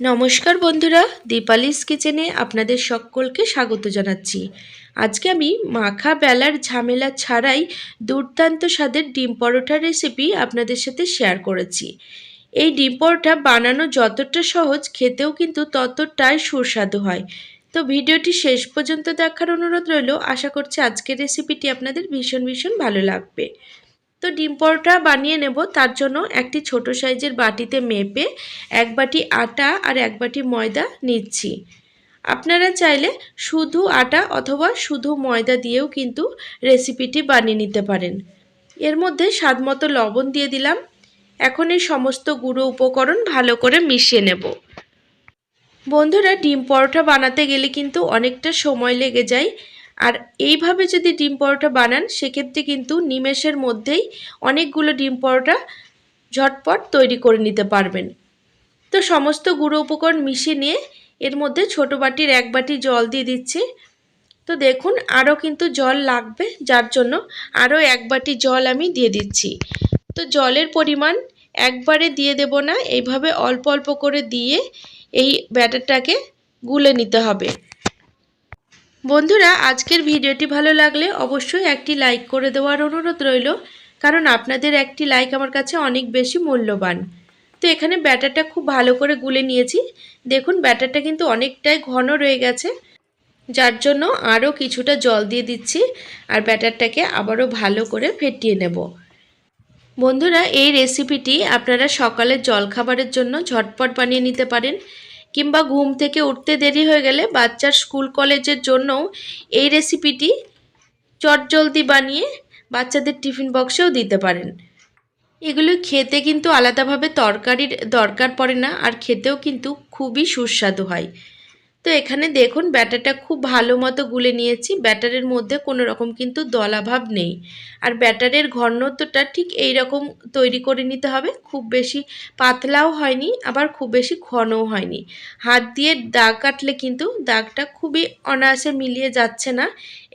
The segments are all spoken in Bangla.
নমস্কার বন্ধুরা, দীপালিস কিচেনে আপনাদের সকলকে স্বাগত জানাচ্ছি। আজকে আমি মাখা বেলার ঝামেলা ছাড়াই দুর্দান্ত স্বাদের ডিম পরোটা রেসিপি আপনাদের সাথে শেয়ার করেছি। এই ডিম পরোটা বানানো যতটা সহজ, খেতেও কিন্তু ততটাই সুস্বাদু হয়। তো ভিডিওটি শেষ পর্যন্ত দেখার অনুরোধ রইল। আশা করছি আজকের রেসিপিটি আপনাদের ভীষণ ভীষণ ভালো লাগবে। তো ডিম পরোটা বানিয়ে নেব। তার জন্য একটি ছোট সাইজের বাটিতে মেপে এক বাটি আটা আর এক বাটি ময়দা নিচ্ছি। আপনারা চাইলে শুধু আটা অথবা শুধু ময়দা দিয়েও কিন্তু রেসিপিটি বানিয়ে নিতে পারেন। এর মধ্যে স্বাদ মতো লবণ দিয়ে দিলাম। এখন এই সমস্ত গুঁড়ো উপকরণ ভালো করে মিশিয়ে নেব। বন্ধুরা, ডিম পরোটা বানাতে গেলে কিন্তু অনেকটা সময় লেগে যায়। আর এইভাবে যদি ডিম পরোটা বানান, সেক্ষেত্রে কিন্তু নিমেষের মধ্যেই অনেকগুলো ডিম পরোটা ঝটপট তৈরি করে নিতে পারবেন। তো সমস্ত গুঁড়ো উপকরণ মিশিয়ে নিয়ে এর মধ্যে ছোট বাটির এক বাটি জল দিয়ে দিচ্ছি। তো দেখুন, আরও কিন্তু জল লাগবে, যার জন্য আরও এক বাটি জল আমি দিয়ে দিচ্ছি। তো জলের পরিমাণ একবারে দিয়ে দেব না, এইভাবে অল্প অল্প করে দিয়ে এই ব্যাটারটাকে গুলে নিতে হবে। বন্ধুরা, আজকের ভিডিওটি ভালো লাগলে অবশ্যই একটি লাইক করে দেওয়ার অনুরোধ রইল, কারণ আপনাদের একটি লাইক আমার কাছে অনেক বেশি মূল্যবান। তো এখানে ব্যাটারটা খুব ভালো করে গুলে নিয়েছি। দেখুন, ব্যাটারটা কিন্তু অনেকটাই ঘন রয়ে গেছে, যার জন্য আরও কিছুটা জল দিয়ে দিচ্ছি আর ব্যাটারটাকে আবারও ভালো করে ফেটিয়ে নেব। বন্ধুরা, এই রেসিপিটি আপনারা সকালের জলখাবারের জন্য ঝটপট বানিয়ে নিতে পারেন। কিংবা ঘুম থেকে উঠতে দেরি হয়ে গেলে বাচ্চার স্কুল কলেজের জন্যও এই রেসিপিটি চটজলদি বানিয়ে বাচ্চাদের টিফিন বক্সেও দিতে পারেন। এগুলো খেতে কিন্তু আলাদাভাবে তরকারির দরকার পড়ে না, আর খেতেও কিন্তু খুবই সুস্বাদু হয়। তো এখানে দেখুন, ব্যাটারটা খুব ভালো মতো গুলে নিয়েছি। ব্যাটারের মধ্যে কোনো রকম কিন্তু দলাভাব নেই। আর ব্যাটারের ঘনত্বটা ঠিক এই রকম তৈরি করে নিতে হবে। খুব বেশি পাতলাও হয়নি, আবার খুব বেশি ঘনও হয়নি। হাত দিয়ে দাগ কাটলে কিন্তু দাগটা খুবই অনায়াসে মিলিয়ে যাচ্ছে না।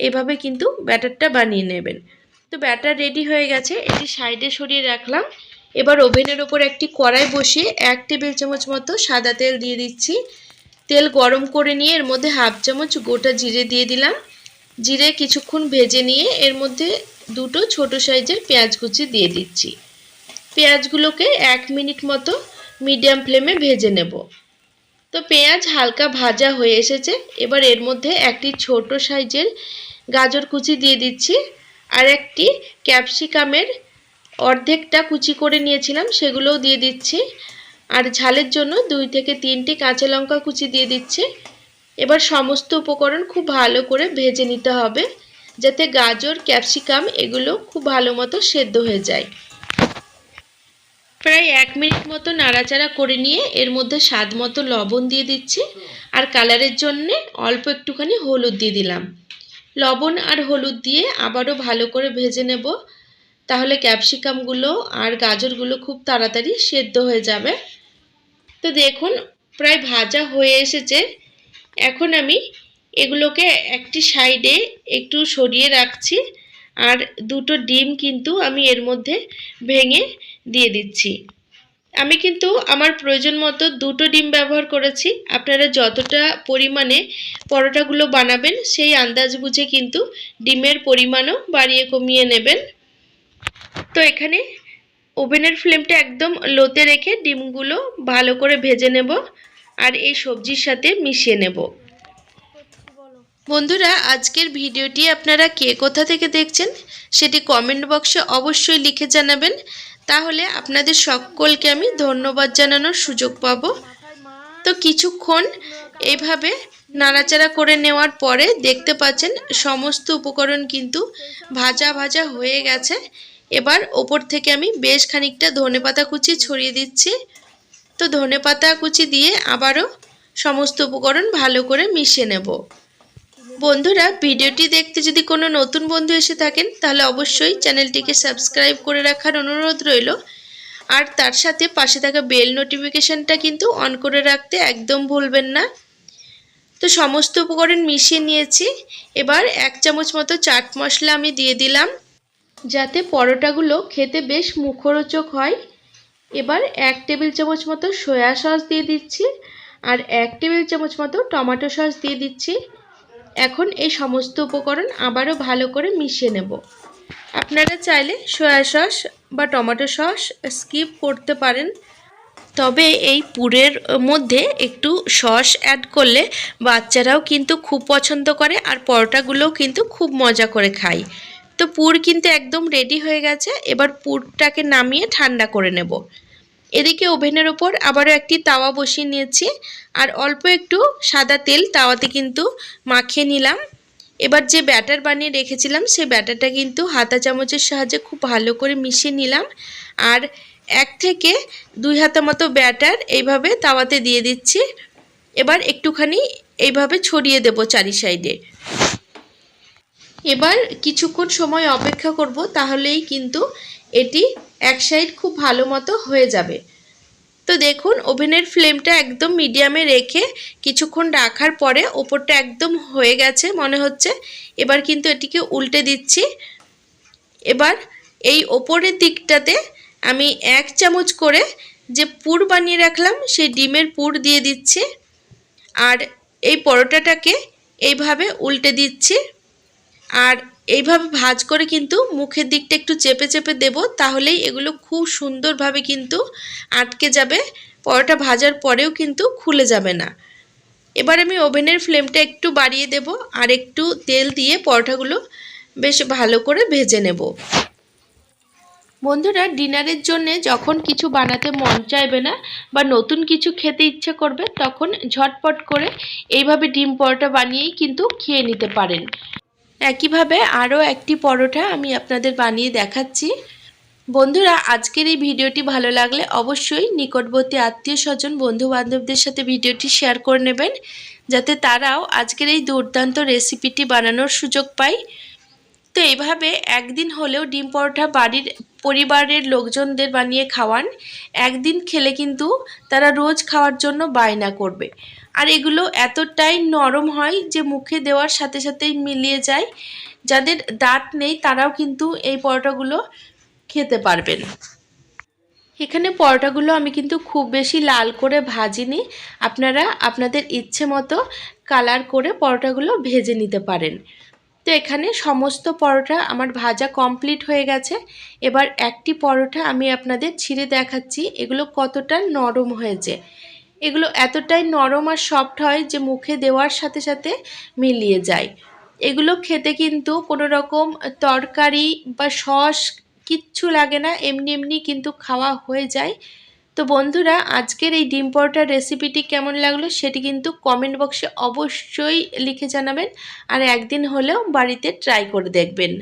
এভাবে কিন্তু ব্যাটারটা বানিয়ে নেবেন। তো ব্যাটার রেডি হয়ে গেছে, এটি সাইডে সরিয়ে রাখলাম। এবার ওভেনের ওপর একটি কড়াই বসিয়ে এক টেবিল চামচ মতো সাদা তেল দিয়ে দিচ্ছি। তেল গরম করে নিয়ে এর মধ্যে হাফ চামচ গোটা জিরে দিয়ে দিলাম। জিরে কিছুক্ষণ ভেজে নিয়ে এর মধ্যে দুটো ছোট সাইজের পেঁয়াজ কুচি দিয়ে দিচ্ছি। পেঁয়াজগুলোকে এক মিনিট মতো মিডিয়াম ফ্লেমে ভেজে নেব। তো পেঁয়াজ হালকা ভাজা হয়ে এসেছে। এবার এর মধ্যে একটি ছোট সাইজের গাজর কুচি দিয়ে দিচ্ছি আর একটি ক্যাপসিকামের অর্ধেকটা কুচি করে নিয়েছিলাম, সেগুলোও দিয়ে দিচ্ছি। আর ঝালের জন্য দুই থেকে তিনটি কাঁচা লঙ্কা কুচি দিয়ে দিচ্ছি। এবার সমস্ত উপকরণ খুব ভালো করে ভেজে নিতে হবে, যাতে গাজর, ক্যাপসিকাম এগুলো খুব ভালো মতো সেদ্ধ হয়ে যায়। প্রায় এক মিনিট মতো নাড়াচাড়া করে নিয়ে এর মধ্যে স্বাদ মতো লবণ দিয়ে দিচ্ছি আর কালারের জন্যে অল্প একটুখানি হলুদ দিয়ে দিলাম। লবণ আর হলুদ দিয়ে আবারও ভালো করে ভেজে নেব, তাহলে ক্যাপসিকামগুলো আর গাজরগুলো খুব তাড়াতাড়ি সেদ্ধ হয়ে যাবে। তো দেখুন, প্রায় ভাজা হয়ে এসেছে। এখন আমি এগুলোকে একটি সাইডে একটু সরিয়ে রাখছি আর দুটো ডিম কিন্তু আমি এর মধ্যে ভেঙে দিয়ে দিচ্ছি। আমি কিন্তু আমার প্রয়োজন মতো দুটো ডিম ব্যবহার করেছি। আপনারা যতটা পরিমাণে পরোটাগুলো বানাবেন, সেই আন্দাজ বুঝে কিন্তু ডিমের পরিমাণও বাড়িয়ে কমিয়ে নেবেন। তো এখানে ওভেনের ফ্লেমটা একদম লোতে রেখে ডিমগুলো ভালো করে ভেজে নেব আর এই সবজির সাথে মিশিয়ে নেব। বন্ধুরা, আজকের ভিডিওটি আপনারা কে কোথা থেকে দেখছেন সেটি কমেন্ট বক্সে অবশ্যই লিখে জানাবেন। তাহলে আপনাদের সকলকে আমি ধন্যবাদ জানানোর সুযোগ পাব। তো কিছুক্ষণ এইভাবে নাড়াচাড়া করে নেওয়ার পরে দেখতে পাচ্ছেন সমস্ত উপকরণ কিন্তু ভাজা ভাজা হয়ে গেছে। এবার ওপর থেকে আমি বেশ খানিকটা ধনে পাতা কুচি ছড়িয়ে দিচ্ছি। তো ধনে পাতা কুচি দিয়ে আবারও সমস্ত উপকরণ ভালো করে মিশিয়ে নেব। বন্ধুরা, ভিডিওটি দেখতে যদি কোনো নতুন বন্ধু এসে থাকেন, তাহলে অবশ্যই চ্যানেলটিকে সাবস্ক্রাইব করে রাখার অনুরোধ রইল। আর তার সাথে পাশে থাকা বেল নোটিফিকেশানটা কিন্তু অন করে রাখতে একদম ভুলবেন না। তো সমস্ত উপকরণ মিশিয়ে নিয়েছি। এবার এক চামচ মতো চাট মশলা আমি দিয়ে দিলাম। যাতে পরোটাগুলো খেতে বেশ মুখরোচক হয়। এবার এক টেবিল চামচ মতো সয়া সস দিয়ে দিচ্ছি আর এক টেবিল চামচ মতো টমেটো সস দিয়ে দিচ্ছি। এখন এই সমস্ত উপকরণ আবারও ভালো করে মিশিয়ে নেব। আপনারা চাইলে সয়া সস বা টমেটো সস স্কিপ করতে পারেন। তবে এই পুরের মধ্যে একটু সস অ্যাড করলে বাচ্চারাও কিন্তু খুব পছন্দ করে আর পরোটাগুলোও কিন্তু খুব মজা করে খায়। তো পুর কিন্তু একদম রেডি হয়ে গেছে, এবার পুরটাকে নামিয়ে ঠান্ডা করে নেব। এদিকে ওভেনের ওপর আবারও একটি তাওয়া বসিয়ে নিয়েছি, আর অল্প একটু সাদা তেল তাওয়াতে কিন্তু মাখিয়ে নিলাম। এবার যে ব্যাটার বানিয়ে রেখেছিলাম, সে ব্যাটারটা কিন্তু হাতা চামচের সাহায্যে খুব ভালো করে মিশিয়ে নিলাম। আর এক থেকে দুই হাতা মতো ব্যাটার এইভাবে তাওয়াতে দিয়ে দিচ্ছি। এবার একটুখানি এইভাবে ছড়িয়ে দেব চারি সাইডে। এবার কিছুক্ষণ সময় অপেক্ষা করব, তাহলেই কিন্তু এটি এক সাইড খুব ভালো মতো হয়ে যাবে। তো দেখুন, ওভেনের ফ্লেমটা একদম মিডিয়ামে রেখে কিছুক্ষণ রাখার পরে ওপরটা একদম হয়ে গেছে মনে হচ্ছে। এবার কিন্তু এটিকে উল্টে দিচ্ছি। এবার এই ওপরের দিকটাতে আমি এক চামচ করে যে পুর বানিয়ে রাখলাম, সেই ডিমের পুর দিয়ে দিচ্ছি। আর এই পরোটাটাকে এইভাবে উল্টে দিচ্ছি। আর এইভাবে ভাজ করে কিন্তু মুখের দিকটা একটু চেপে চেপে দেব, তাহলেই এগুলো খুব সুন্দরভাবে কিন্তু আটকে যাবে। পরোটা ভাজার পরেও কিন্তু খুলে যাবে না। এবার আমি ওভেনের ফ্লেমটা একটু বাড়িয়ে দেব আর একটু তেল দিয়ে পরোটাগুলো বেশ ভালো করে ভেজে নেব। বন্ধুরা, ডিনারের জন্য যখন কিছু বানাতে মন চাইবে না বা নতুন কিছু খেতে ইচ্ছে করবে, তখন ঝটপট করে এইভাবে ডিম পরোটা বানিয়েই কিন্তু খেয়ে নিতে পারেন। একইভাবে আরও একটি পরোটা আমি আপনাদের বানিয়ে দেখাচ্ছি। বন্ধুরা, আজকের এই ভিডিওটি ভালো লাগলে অবশ্যই নিকটবর্তী আত্মীয় স্বজন বন্ধু বান্ধবদের সাথে ভিডিওটি শেয়ার করে নেবেন, যাতে তারাও আজকের এই দুর্দান্ত রেসিপিটি বানানোর সুযোগ পায়। তো এইভাবে একদিন হলেও ডিম পরোটা বাড়ির পরিবারের লোকজনদের বানিয়ে খাওয়ান। একদিন খেলে কিন্তু তারা রোজ খাওয়ার জন্য বায়না করবে। আর এগুলো এতটাই নরম হয় যে মুখে দেওয়ার সাথে সাথেই মিলিয়ে যায়। যাদের দাঁত নেই তারাও কিন্তু এই পরোটাগুলো খেতে পারবেন। এখানে পরোটাগুলো আমি কিন্তু খুব বেশি লাল করে ভাজিনি। আপনারা আপনাদের ইচ্ছে মতো কালার করে পরোটাগুলো ভেজে নিতে পারেন। তো এখানে সমস্ত পরোটা আমার ভাজা কমপ্লিট হয়ে গেছে। এবার একটি পরোটা আমি আপনাদের ছিঁড়ে দেখাচ্ছি। এগুলো কতটা নরম হয়েছে। এগুলো এতটাই নরম আর সফট হয় যে মুখে দেওয়ার সাথে সাথে মিলিয়ে যায়। এগুলো খেতে কিন্তু কোনো রকম তরকারি বা সস কিচ্ছু লাগে না, এমনি এমনি কিন্তু খাওয়া হয়ে যায়। তো বন্ধুরা, আজকের এই ডিম পরোটার রেসিপিটি কেমন লাগল সেটি কিন্তু কমেন্ট বক্সে অবশ্যই লিখে জানাবেন আর একদিন হলেও বাড়িতে ট্রাই করে দেখবেন।